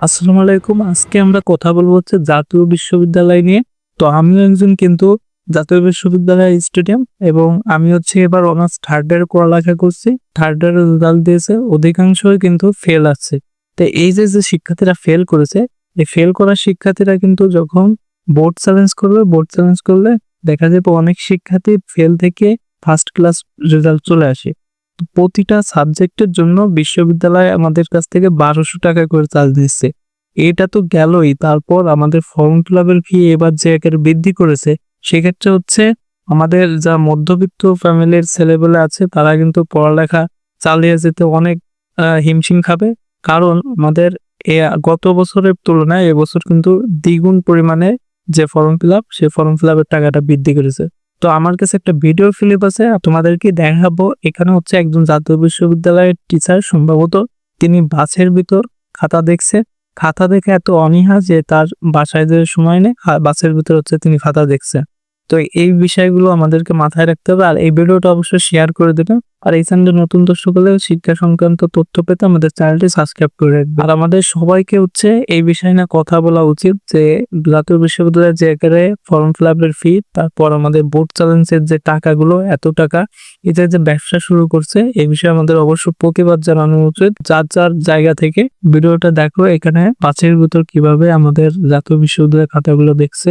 আসসালামু আলাইকুম। আজকে আমরা কথা বলব হচ্ছে জাতীয় বিশ্ববিদ্যালয় নিয়ে। তো আমিও একজন কিন্তু জাতীয় বিশ্ববিদ্যালয় স্টেডিয়াম এবং আমি হচ্ছে এবার অনার্স থার্ড ইয়ার পড়ালেখা করছি। থার্ড ইয়ার রেজাল্ট দিয়েছে। অধিকাংশই কিন্তু ফেল আছে। তো এই যে যে শিক্ষার্থীরা ফেল করেছে, এই ফেল করা শিক্ষার্থীরা কিন্তু যখন বোর্ড চ্যালেঞ্জ করবে বোর্ড চ্যালেঞ্জ করলে দেখা যাবে অনেক শিক্ষার্থী ফেল থেকে ফার্স্ট ক্লাস রেজাল্ট চলে আসে। প্রতিটা সাবজেক্টের জন্য বিশ্ববিদ্যালয় আমাদের কাছ থেকে বারোশো টাকা করে চার্জ নিচ্ছে এটা তো গেলই, তারপর আমাদের ফর্ম ফিল আপের ফি এবার যে একের বৃদ্ধি করেছে, সেক্ষেত্রে হচ্ছে আমাদের যা মধ্যবিত্ত ফ্যামিলির ছেলেবেলে আছে, তারা কিন্তু পড়ালেখা চালিয়ে যেতে অনেক হিমশিম খাবে। কারণ আমাদের এ, গত বছরের তুলনায় এবছর কিন্তু দ্বিগুণ পরিমাণে যে ফর্ম ফিল আপ সে ফর্ম ফিল আপের টাকাটা বৃদ্ধি করেছে। তো আমার কাছে একটা ভিডিও ফিলিপ আছে তোমাদেরকে দেখাবো। এখানে হচ্ছে একজন জাতীয় বিশ্ববিদ্যালয়ের টিচার সম্ভবত তিনি বাসের ভিতর খাতা দেখছে। খাতা দেখে এত অনীহা যে তার বাসায় যে সময় নেই বাসের ভিতর হচ্ছে তিনি খাতা দেখছে। তো এই বিষয়গুলো আমাদেরকে মাথায় রাখতে হবে। আর এই ভিডিওটা অবশ্যই শেয়ার করে দেবেন। আর এই চ্যানেলে নতুন দর্শক হলে শিক্ষা সংক্রান্ত তথ্য পেতে আমাদের চ্যানেলটি সাবস্ক্রাইব করে রাখবেন। আর আমাদের সবাইকে হচ্ছে এই বিষয় নিয়ে কথা বলা উচিত যে, জাতীয় বিশ্ববিদ্যালয়ের যে একেবারে ফর্ম ফিল আপের ফি তারপর আমাদের বোর্ড চ্যালেঞ্জের যে টাকাগুলো, এত টাকা এটা যে ব্যবসা শুরু করছে, এই বিষয়ে আমাদের অবশ্য প্রতিবাদ জানানো উচিত। যার যার জায়গা থেকে ভিডিওটা দেখো, এখানে পাঁচের ভিতর কীভাবে আমাদের জাতীয় বিশ্ববিদ্যালয়ের খাতাগুলো দেখছে